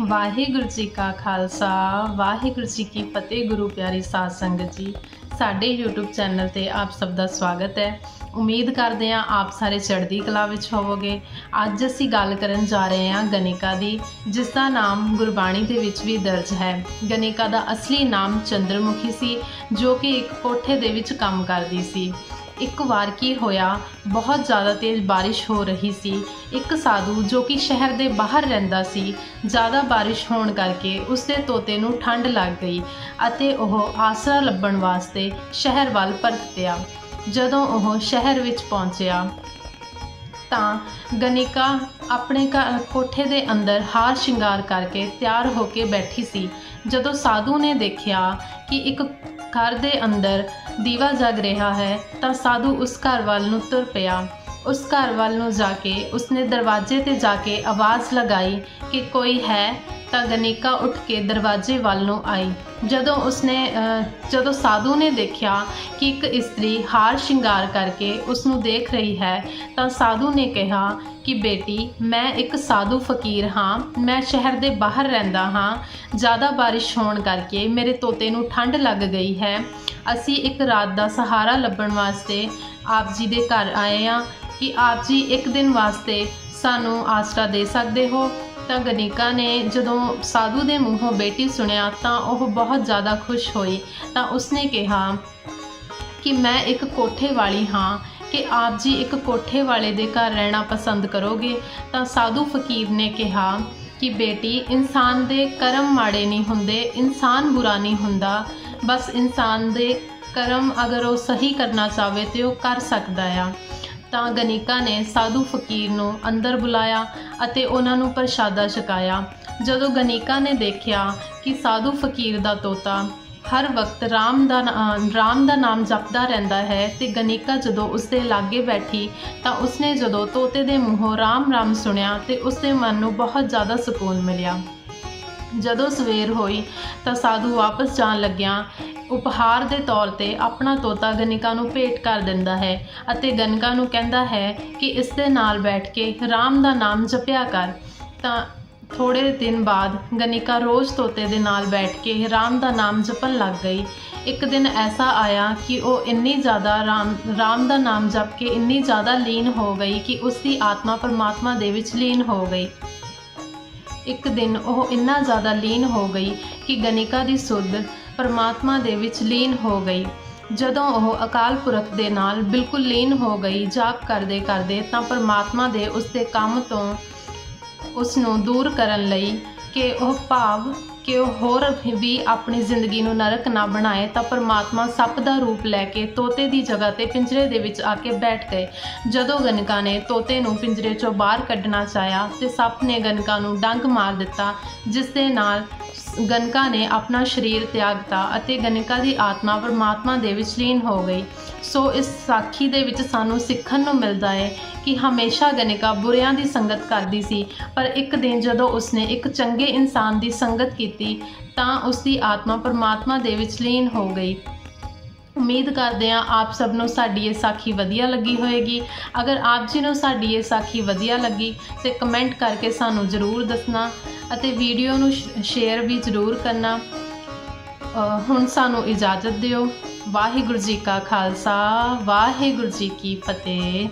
ਵਾਹਿਗੁਰੂ ਜੀ ਕਾ ਖਾਲਸਾ, ਵਾਹਿਗੁਰੂ ਜੀ ਕੀ ਫਤਿਹ, ਗੁਰੂ ਪਿਆਰੀ ਸਾਧ ਸੰਗਤ ਜੀ। ਸਾਡੇ YouTube ਚੈਨਲ ਤੇ ਆਪ ਸਭ ਦਾ ਸਵਾਗਤ ਹੈ। ਉਮੀਦ ਕਰਦੇ ਹਾਂ ਆਪ ਸਾਰੇ ਚੜ੍ਹਦੀ ਕਲਾ ਵਿੱਚ ਹੋਵੋਗੇ। ਅੱਜ ਅਸੀਂ ਗੱਲ ਕਰਨ ਜਾ ਰਹੇ ਹਾਂ ਗਣਿਕਾ ਦੀ, ਜਿਸ ਦਾ ਨਾਮ ਗੁਰਬਾਣੀ ਦੇ ਵਿੱਚ ਵੀ ਦਰਜ ਹੈ। ਗਣਿਕਾ ਦਾ ਅਸਲੀ ਨਾਮ ਚੰਦਰਮੁਖੀ ਸੀ, ਜੋ ਕਿ ਇੱਕ ਕੋਠੇ ਦੇ ਵਿੱਚ ਕੰਮ ਕਰਦੀ ਸੀ। ਇੱਕ ਵਾਰ ਕੀ ਹੋਇਆ, ਬਹੁਤ ਜ਼ਿਆਦਾ ਤੇਜ਼ ਬਾਰਿਸ਼ ਹੋ ਰਹੀ ਸੀ। ਇੱਕ ਸਾਧੂ ਜੋ ਕਿ ਸ਼ਹਿਰ ਦੇ ਬਾਹਰ ਰਹਿੰਦਾ ਸੀ, ਜ਼ਿਆਦਾ ਬਾਰਿਸ਼ ਹੋਣ ਕਰਕੇ ਉਸਦੇ ਤੋਤੇ ਨੂੰ ਠੰਡ ਲੱਗ ਗਈ ਅਤੇ ਉਹ ਆਸਰਾ ਲੱਭਣ ਵਾਸਤੇ ਸ਼ਹਿਰ ਵੱਲ ਪਰਤ ਪਿਆ ਜਦੋਂ ਉਹ ਸ਼ਹਿਰ ਵਿੱਚ ਪਹੁੰਚਿਆ, ਤਾਂ ਗਨਿਕਾ ਆਪਣੇ ਘਰ ਕੋਠੇ ਦੇ ਅੰਦਰ ਹਾਰ ਸ਼ਿੰਗਾਰ ਕਰਕੇ ਤਿਆਰ ਹੋ ਕੇ ਬੈਠੀ ਸੀ। ਜਦੋਂ ਸਾਧੂ ਨੇ ਦੇਖਿਆ ਕਿ ਇੱਕ ਘਰ ਦੇ ਅੰਦਰ ਦੀਵਾ ਜਗ ਰਿਹਾ ਹੈ, ਤਾਂ ਸਾਧੂ ਉਸ ਘਰ ਵੱਲ ਨੂੰ ਤੁਰ ਪਿਆ। ਉਸ ਘਰ ਵੱਲ ਨੂੰ ਜਾ ਕੇ ਉਸਨੇ ਦਰਵਾਜ਼ੇ ਤੇ ਜਾ ਕੇ ਆਵਾਜ਼ ਲਗਾਈ ਕਿ ਕੋਈ ਹੈ, ਤਾਂ ਗਨਿਕਾ ਉੱਠ ਕੇ ਦਰਵਾਜ਼ੇ ਵੱਲ ਨੂੰ ਆਈ। ਜਦੋਂ ਉਸਨੇ ਜਦੋਂ ਸਾਧੂ ਨੇ ਦੇਖਿਆ ਕਿ ਇੱਕ ਇਸਤਰੀ ਹਾਰ ਸ਼ਿੰਗਾਰ ਕਰਕੇ ਉਸ ਨੂੰ ਦੇਖ ਰਹੀ ਹੈ, ਤਾਂ ਸਾਧੂ ਨੇ ਕਿਹਾ ਕਿ ਬੇਟੀ, ਮੈਂ ਇੱਕ ਸਾਧੂ ਫਕੀਰ ਹਾਂ। ਮੈਂ ਸ਼ਹਿਰ ਦੇ ਬਾਹਰ ਰਹਿੰਦਾ ਹਾਂ। ਜ਼ਿਆਦਾ ਬਾਰਿਸ਼ ਹੋਣ ਕਰਕੇ ਮੇਰੇ ਤੋਤੇ ਨੂੰ ਠੰਡ ਲੱਗ ਗਈ ਹੈ। ਅਸੀਂ ਇੱਕ ਰਾਤ ਦਾ ਸਹਾਰਾ ਲੱਭਣ ਵਾਸਤੇ ਆਪ ਜੀ ਦੇ ਘਰ ਆਏ ਹਾਂ ਕਿ ਆਪ ਜੀ ਇੱਕ ਦਿਨ ਵਾਸਤੇ ਸਾਨੂੰ ਆਸਰਾ ਦੇ ਸਕਦੇ ਹੋ। ਤਾਂ ਗਨਿਕਾ ਨੇ ਜਦੋਂ ਸਾਧੂ ਦੇ ਮੂੰਹੋਂ ਬੇਟੀ ਸੁਣਿਆ ਤਾਂ ਉਹ ਬਹੁਤ ਜ਼ਿਆਦਾ ਖੁਸ਼ ਹੋਈ। ਤਾਂ ਉਸਨੇ ਕਿਹਾ ਕਿ ਮੈਂ ਇੱਕ ਕੋਠੇ ਵਾਲੀ ਹਾਂ। ਕਿ ਆਪ ਜੀ ਇੱਕ ਕੋਠੇ ਵਾਲੇ ਦੇ ਘਰ ਰਹਿਣਾ ਪਸੰਦ ਕਰੋਗੇ, ਤਾਂ ਸਾਧੂ ਫਕੀਰ ਨੇ ਕਿਹਾ ਕਿ ਬੇਟੀ, ਇਨਸਾਨ ਦੇ ਕਰਮ ਮਾੜੇ ਨਹੀਂ ਹੁੰਦੇ, ਇਨਸਾਨ ਬੁਰਾ ਨਹੀਂ ਹੁੰਦਾ। ਬਸ ਇਨਸਾਨ ਦੇ ਕਰਮ ਅਗਰ ਉਹ ਸਹੀ ਕਰਨਾ ਚਾਹਵੇ ਤੇ ਉਹ ਕਰ ਸਕਦਾ ਆ। ਤਾਂ ਗਨਿਕਾ ਨੇ ਸਾਧੂ ਫਕੀਰ ਨੂੰ ਅੰਦਰ ਬੁਲਾਇਆ ਅਤੇ ਉਹਨਾਂ ਨੂੰ ਪ੍ਰਸ਼ਾਦਾ ਛਕਾਇਆ। ਜਦੋਂ ਗਨਿਕਾ ਨੇ ਦੇਖਿਆ ਕਿ ਸਾਧੂ ਫਕੀਰ ਦਾ ਤੋਤਾ ਹਰ ਵਕਤ ਰਾਮ ਦਾ ਨਾ- ਰਾਮ ਦਾ ਨਾਮ ਜਪਦਾ ਰਹਿੰਦਾ ਹੈ ਤੇ ਗਨਿਕਾ ਜਦੋਂ ਉਸਦੇ ਲਾਗੇ ਬੈਠੀ ਤਾਂ ਉਸਨੇ ਜਦੋਂ ਤੋਤੇ ਦੇ ਮੂੰਹੋਂ ਰਾਮ ਰਾਮ ਸੁਣਿਆ ਤੇ ਉਸਦੇ ਮਨ ਨੂੰ ਬਹੁਤ ਜ਼ਿਆਦਾ ਸਕੂਨ ਮਿਲਿਆ। ਜਦੋਂ ਸਵੇਰ ਹੋਈ ਤਾਂ ਸਾਧੂ ਵਾਪਸ ਜਾਣ ਲੱਗਿਆ, ਉਪਹਾਰ ਦੇ ਤੌਰ ਤੇ ਆਪਣਾ ਤੋਤਾ ਗਨਿਕਾ ਨੂੰ ਭੇਟ ਕਰ ਦਿੰਦਾ ਹੈ ਅਤੇ ਗਨਿਕਾ ਨੂੰ ਕਹਿੰਦਾ ਹੈ ਕਿ ਇਸ ਦੇ ਨਾਲ ਬੈਠ ਕੇ ਰਾਮ ਦਾ ਨਾਮ ਜਪਿਆ ਕਰ। ਤਾਂ ਥੋੜੇ ਦਿਨ ਬਾਅਦ ਗਨਿਕਾ ਰੋਜ਼ ਤੋਤੇ ਦੇ ਨਾਲ ਬੈਠ ਕੇ ਰਾਮ ਦਾ ਨਾਮ ਜਪਣ ਲੱਗ ਗਈ। ਇੱਕ ਦਿਨ ਐਸਾ ਆਇਆ ਕਿ ਉਹ ਇੰਨੀ ਜ਼ਿਆਦਾ ਰਾਮ ਰਾਮ ਦਾ ਨਾਮ ਜਪ ਕੇ ਇੰਨੀ ਜ਼ਿਆਦਾ ਲੀਨ ਹੋ ਗਈ ਕਿ ਉਸ ਦੀ ਆਤਮਾ ਪਰਮਾਤਮਾ ਦੇ ਵਿੱਚ ਲੀਨ ਹੋ ਗਈ। ਇੱਕ ਦਿਨ ਉਹ ਇੰਨਾ ਜ਼ਿਆਦਾ ਲੀਨ ਹੋ ਗਈ ਕਿ ਗਨਿਕਾ ਦੀ ਸੁੱਧ ਪਰਮਾਤਮਾ ਦੇ ਵਿੱਚ ਲੀਨ ਹੋ ਗਈ। ਜਦੋਂ ਉਹ ਅਕਾਲ ਪੁਰਖ ਦੇ ਨਾਲ ਬਿਲਕੁਲ ਲੀਨ ਹੋ ਗਈ, ਜਾਪ ਕਰਦੇ ਕਰਦੇ ਤਾਂ ਪਰਮਾਤਮਾ ਦੇ ਉਸ ਦੇ ਕੰਮ ਤੋਂ ਉਸ ਨੂੰ ਦੂਰ ਕਰਨ ਲਈ ਕਿ ਉਹ ਭਾਵ ਕਿ ਉਹ ਹੋਰ ਵੀ ਆਪਣੀ ਜ਼ਿੰਦਗੀ ਨੂੰ ਨਰਕ ਨਾ ਬਣਾਏ, ਤਾਂ ਪਰਮਾਤਮਾ ਸੱਪ ਦਾ ਰੂਪ ਲੈ ਕੇ ਤੋਤੇ ਦੀ ਜਗ੍ਹਾ ਤੇ ਪਿੰਜਰੇ ਦੇ ਵਿੱਚ ਆ ਕੇ ਬੈਠ ਗਏ। ਜਦੋਂ ਗਨਕਾ ਨੇ ਤੋਤੇ ਨੂੰ ਪਿੰਜਰੇ ਚੋਂ ਬਾਹਰ ਕੱਢਣਾ ਚਾਹਿਆ ਤੇ ਸੱਪ ਨੇ ਗਨਕਾ ਨੂੰ ਡੰਗ ਮਾਰ ਦਿੱਤਾ ਜਿਸ ਦੇ ਨਾਲ ਗਨਕਾ ਨੇ ਆਪਣਾ ਸਰੀਰ ਤਿਆਗਤਾ ਅਤੇ ਗਨਕਾ ਦੀ ਆਤਮਾ ਪਰਮਾਤਮਾ ਦੇ ਵਿੱਚ ਲੀਨ ਹੋ ਗਈ। ਸੋ ਇਸ ਸਾਖੀ ਦੇ ਵਿੱਚ ਸਾਨੂੰ ਸਿੱਖਣ ਨੂੰ ਮਿਲਦਾ ਹੈ ਕਿ ਹਮੇਸ਼ਾ ਗਨਕਾ ਬੁਰਿਆਂ ਦੀ ਸੰਗਤ ਕਰਦੀ ਸੀ, ਪਰ ਇੱਕ ਦਿਨ ਜਦੋਂ ਉਸਨੇ ਇੱਕ ਚੰਗੇ ਇਨਸਾਨ ਦੀ ਸੰਗਤ ਕੀਤੀ, ਤਾਂ ਉਸ ਦੀ ਆਤਮਾ ਪਰਮਾਤਮਾ ਦੇ ਵਿੱਚ ਲੀਨ ਹੋ ਗਈ। ਉਮੀਦ ਕਰਦੇ ਹਾਂ ਆਪ ਸਭ ਨੂੰ ਸਾਡੀ ਇਹ ਸਾਖੀ ਵਧੀਆ ਲੱਗੀ ਹੋਵੇਗੀ ਅਗਰ ਆਪ ਜੀ ਨੂੰ ਸਾਡੀ ਇਹ ਸਾਖੀ ਵਧੀਆ ਲੱਗੀ, ਤੇ ਕਮੈਂਟ ਕਰਕੇ ਸਾਨੂੰ ਜ਼ਰੂਰ ਦੱਸਣਾ। ਅਤੇ ਵੀਡੀਓ ਨੂੰ ਸ਼ੇਅਰ ਵੀ ਜ਼ਰੂਰ ਕਰਨਾ। ਹੁਣ ਸਾਨੂੰ ਇਜਾਜ਼ਤ ਦਿਓ। ਵਾਹਿਗੁਰੂ ਜੀ ਕਾ ਖਾਲਸਾ, ਵਾਹਿਗੁਰੂ ਜੀ ਕੀ ਫਤਿਹ।